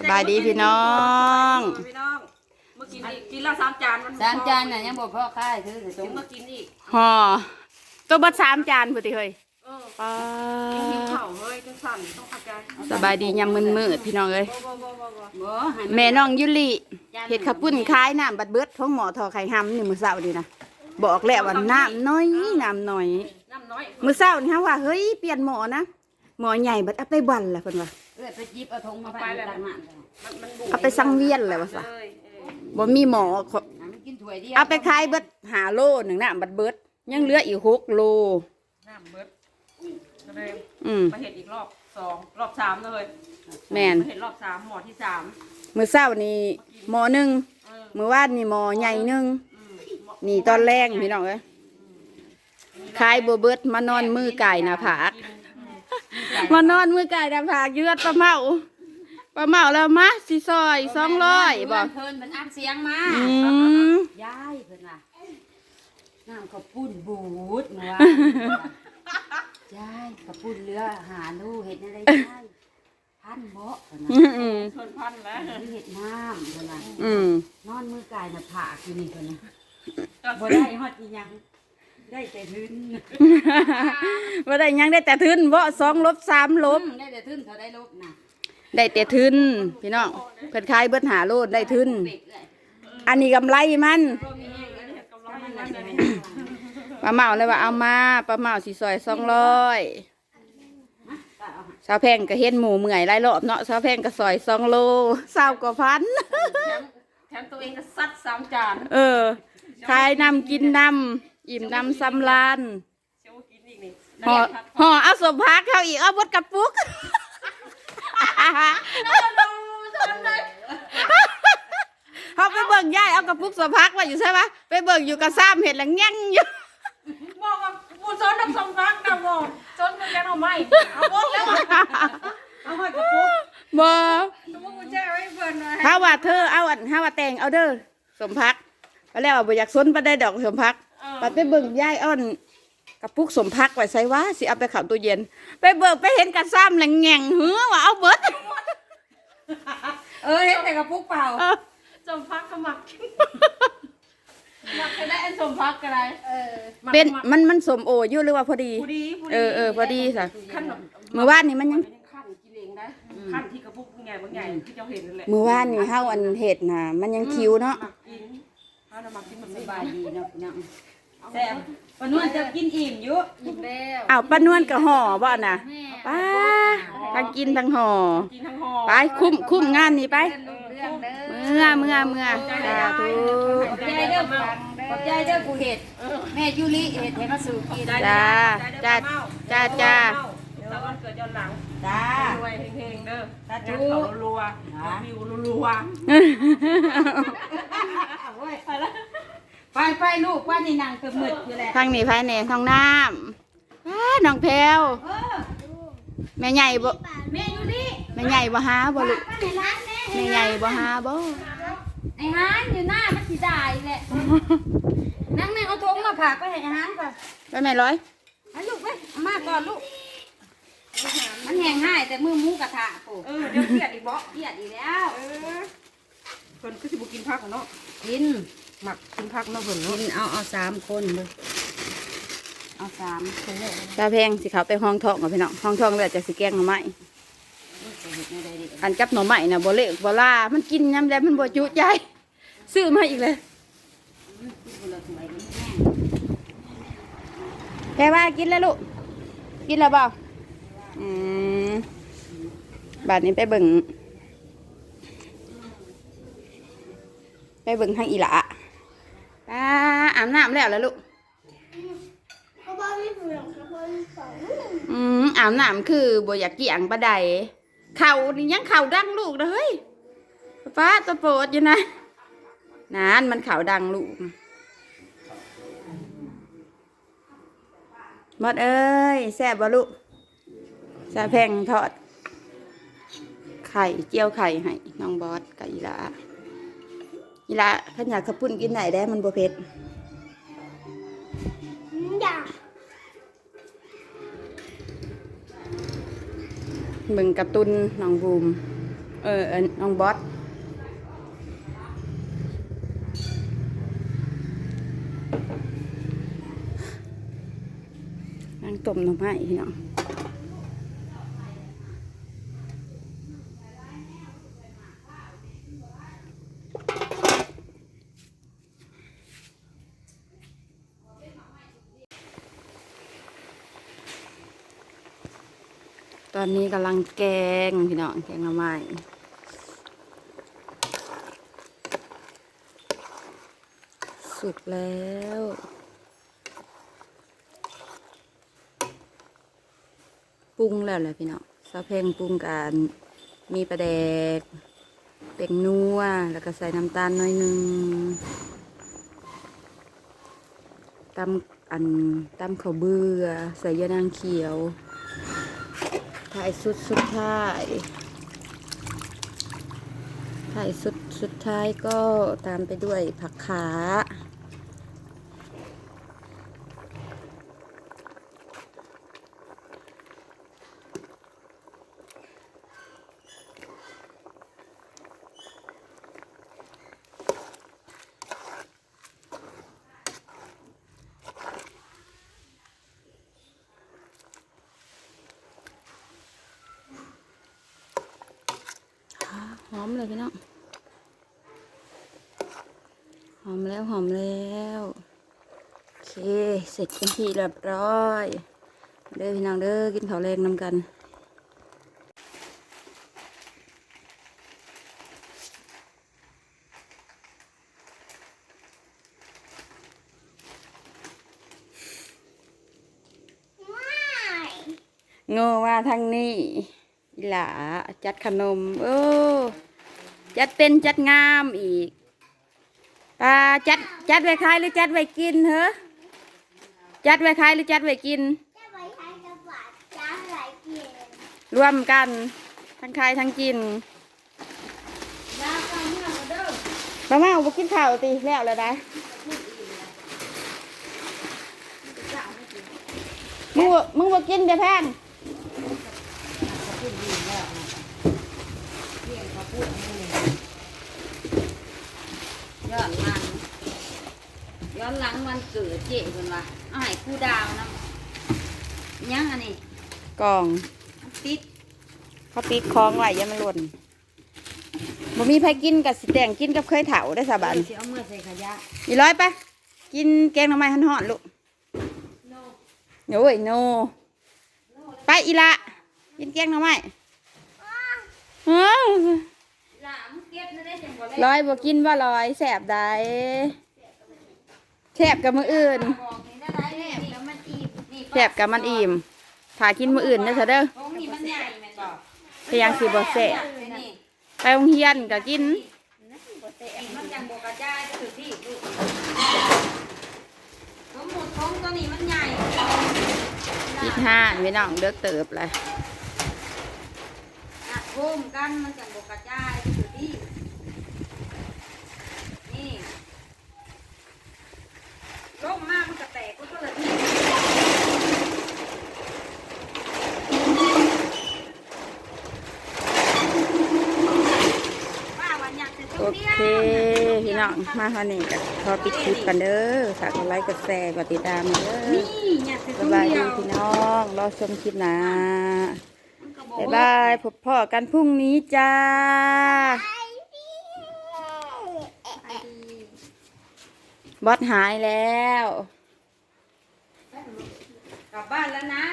สบายดีพี่น้อง พี่น้อง เมื่อกินอีกกินแล้วสามจานมันสามจานน่ะยังบ่พอค่ายคือสิตรถึงงมากินอีกห่อตัวเบัดสามจานพุติเฮ้ยเออป้าหิวข้าวเฮ้ยจังสั่นต้องเข้าใจสบายดียามมืดมืดๆพี่น้องเอ้ยบ่บ่บ่บ่บ่บ่ให้แม่น้องยุลิเห็ดข้าวปุ้นคล้ายน้ำบัดเบิดท้องหมอทอไข่ห้ำนี่มื้อเช้าดีนะบอกแล้วว่าน้ำน้อยน้ำน้อย น้ำน้อยมื้อเช้านี่ฮะว่าเฮ้ยเปลี่ยนหมอนะหมอใหญ่บัดเอาไปบันล่ะเพิ่นว่า เอ้ยไปจิบเอาธงมาไปตักน้ำมันมันบุเอาไปสังเวียนเลยว่าซะเอ้ยเอ้ยบ่มีหมอขอให้มันกินถ้วยเดียวเอาไปขายเบิดหาโลหนึ่งน้ำบัดเบิด ยังเหลืออีกหกโล น้ำเบิดก็เลยอืม มาเห็ดอีกรอบสองรอบสามเลยแม่นมาเห็ดรอบสามหมอที่สามมื้อเช้านี่หมอหนึ่งเออมื้อวานนี่หมอใหญ่หนึ่งอืมหมอนี่ตอนแรกพี่น้องเอ้ยขายบ่เบิดมานอนมือไก่หน้าผาก มานอนมือไก่หน้าผากเยือดปลาเมาปลาเมาแล้วมาสิซอยสองร้อยบ่เพิ่นมันอัดเสียงมาอืมยายเพิ่นว่าน้ำข้าวปุ้นบูดหนูว่ายายข้าวปุ้นเรือหาลูกเฮ็ดอะไรยายพันบ่เพิ่นอืน่ะมอืมชนพันแล้วเฮ็ดน้ำเพิ่นน่ะอืมนอนมือกายน่ะผากอยู่นี่เพิ่นน่ะบ่ได้ฮอดอีหยัง ได้แต่ทืนว่าได้หยังได้แต่ทึนบ่สองลบสามลบ ได้แต่ทืนเท่าได้ลบน่ะได้แต่ทึนพี่น้องเพิ่นขายเบิดหาโลดได้ทึนเป็ดเลยอันนี้กำไรมันก็มีแห้งแล้วเห็ดกำลังมันมันน่ะเลสิยให้ปลาเมาเลยว่าเอามาปลาเมาสิซอยสองร้อยตัดเอาให้สาวแพงก็เห็นหมูเมื่อยหลายรอบเนาะสาวแพงก็ซอยสองโลสาวกว่าพัน แถมแถมตัวเองก็ซัดสามจาน เออขายนำกินนำ อิ่มนำสำลานเชื่อว่ากินอีกนี่ห่อห่อเอาสมพักเขาอีกเอาบดกระปุกเขาไปเบิ่งยายเอากระปุกสมพักไว้อยู่ใช่ปะไปเบิ่งอยู่กระซ้ำเห็ดแล้วแง่งอยู่บอกว่าปูซ้อนน้ำส้มฟักนะบอกซ้อนมันแกงเอาไหมเอาบอกแล้วเอาให้กระปุกบ่สมมติกูแจ้ไว้เพื่อนเลยถ้าว่าเธอเอาอันถ้าว่าแต่งเอาเด้อสมพักไปแล้วว่าบ่อยากสนไปได้ดอกสมพัก ไปไปเบิ่งยายอ่อนกระปุกสมพักไว้ใส่ว่าสิเอาไปเข้าตู้เย็น ไปเบิกไปเห็นกระซ้ำแล้วแง่งหือว่าเอาเบิดเออเห็นแต่กระปุกเปล่าส้มฟักก็หมักหมักก็ได้อันส้มฟักก็ได้เออเป็นมันมันสมโออยู่หรือว่าพอดีผู้ดีผู้ดีเออเออพอดีสะขั้นแบบเมื่อวานนี่มันยังขั้นกินเองได้ขั้นที่กระปุกใหญ่บางใหญ่ที่เจ้าเห็นนั่นแหละเมื่อวานนี่เฮาอันเห็ดน่ะมันยังคิวเนาะหมักกินเอาหมักกินแบบสนี้บายดีเนาะพี่น้อง แซ่บปานวนจะกินอิ่มอยู่อิ่มแล้วอ้าวป้านวลก็ห่อบ่น่ะป้าทั้งกินทั้งห่อกินทั้งห่อไปคุ้มคุ้มงานนี้ไปเรื่องเด้อเมื่อเมื่อเมื่อสาธุขอบใจเด้อขอบใจเด้อกูเห็ดแม่ยูริเห็ดให้มาสู่กินจ้าจ้าจ้าจ้าแล้ววันเกิดย้อนหลังจ้ารวยเฮงๆเด้อสาธุงานเขารัววิวรัวไป ไปลูกว่านี่นางเกือบมืดอยู่แหละทางนี้ภายในท้องน้ำอ้าน้องแพรวเออแม่ใหญ่บ่แม่ยูริแม่ใหญ่บ่หาบ่ลูกป้าในร้านแม่แม่ใหญ่บ่หาบ่ไอ้ฮานอยู่หน้ามันสิได้แหละนั่งนั่งเอาทงมาผักไปให้อาหารก่อนไปแม่ร้อยให้ลูกไปเอามาก่อนลูกมันแห้งง่ายแต่มือหมูกระทะปูๆเออเดี๋ยวเครียดอีกบ่เกลียดอีกแล้วเออเพิ่นก็สิบ่กินผักอะเนาะกิน หมักกินผักเนาะเพิ่นกิเนาะนเอาเอาสามคนเลยเอาสามคนตาแพงสิเขาไปห้องทองกับพี่น้องห้องทองเลยจะสิแกงหน่อไม้จะเห็ดในใดดีอันกับหน่อไม้น่ะบ่เละบ่ลามันกินยำแล้วมันบ่จุใจซื้อมาอีกเลยบุหรี่สมัยนี้แห้งแพรว่ากินแล้วลูกกินแล้วเปล่าอืมบาดนี้ไปเบิ่งไปเบิ่งทางอีหละป้า อาบน้ำแล้วแล้วลูกเขาบอกไม่ถูกหรอกเขาบอกไม่สอนอืมอาบน้ำคือบ่อยากเกี่ยงปะใดเข่านี่ยังเข่าดังลูกเลยป้าตัวโปรดอยู่นะนานมันเข่าดังลูกหมดเอ้ยแซ่บบ่ลูกแซ่บแพงทอด ไข่เจียวไข่ให้น้องบอสกับอีหลาอีหลาขันอยากขับปุ้นกินไหนได้มันบ่เผ็ด เบิ่งกระตุนน้องบูม เออน้องบอสนั่งต้มน้ำไม้พี่น้อง อนนี้กำลังแกงพี่น้องแกงหน้ำไม้สุกแล้วปรุงแล้วแหละพี่น้องซาเพงปรุงกันมีปลาแดกเป็นนัวแล้วก็ใส่น้ำตาลน่อยนึงตำอันตำข้าวเบื่อใส่ยานางเขียว ถ่ายสุดสุดท้าย ถ่ายสุดสุดท้ายก็ตามไปด้วยผักขา มเลยพี่น้องหอมแล้วหอมแล้วโอเคเสร็จเป็นที่เรียบร้อยเด้อพี่น้องเด้อกินข้าวแรงนำกันโง่ว่าทางนี้หลาจัดขนม โอ้ จัดเป็นจัดงามอีกปลาจัดจัดไว้ขายหรือจัดไว้กินเหรอจัดไว้ขายหรือจัดไว้กิน จะไปทานกระบาดจ้าไหลเกียนรวมกัน ทั้งขายทั้งกินยาข้าวเมื่อมาเด้อมามาเอาไปกินข้าวตีแล้วเลยได้มึงบ่มึงมากินเดี๋ยวแพง ย้อนหลังย้อนหลังวันเกิดเจ๊คนว่าเอาให้ครูดาวนะยังอันนี้กล่องติดเขาติดคล้องไว้อยังมันหล่นบ่มีไผกินกับสิแต่งกินกับเคยเถาได้สาบานสิเอามือใส่ขยะอีร้อยไปกินแกงหน่อไม้หันหอนลูกโอ้ยโน ไปอีละกินแกงหน่อไม้เฮ้ยหลามเก็บนั่นได้จังบ่ได้ร้อยบ่กินว่าร้อยแสบได้แสบกับมืออื่นบอกนี่ได้ได้แน่แล้วมันอิ่มนี่แสบกับมันอิ่มถ้ากินมืออื่นนะเถอะเด้อตรงนี้มันใหญ่แม่นบอกพยังสิบ่แสบนี่ไปโรงเรียนก็กินมันยังบกระจายก็คือที่ลูกสมมุติของตัวนี้มันใหญ่ปิดห้านไม่น้องเลิกเติบเลยอัดโฮมกันมันจังบกระจายก็คือที่นี่ร่มมากมันก็แตกก็เลยที่ป้าวันอยากจะ โอ เดี เค พี่น้ องมาเท่านี้ก็ขอปิดคลิปกันเด้อฝากกดไลค์กดแชร์กดติดตามเด้อนี่อยากจะสบายดีพี่น้องรอชมคลิปนะบ๊ายบายพบพ่อกันพรุ่งนี้จ้า บอสหายแล้ว กลับบ้านแล้วนะ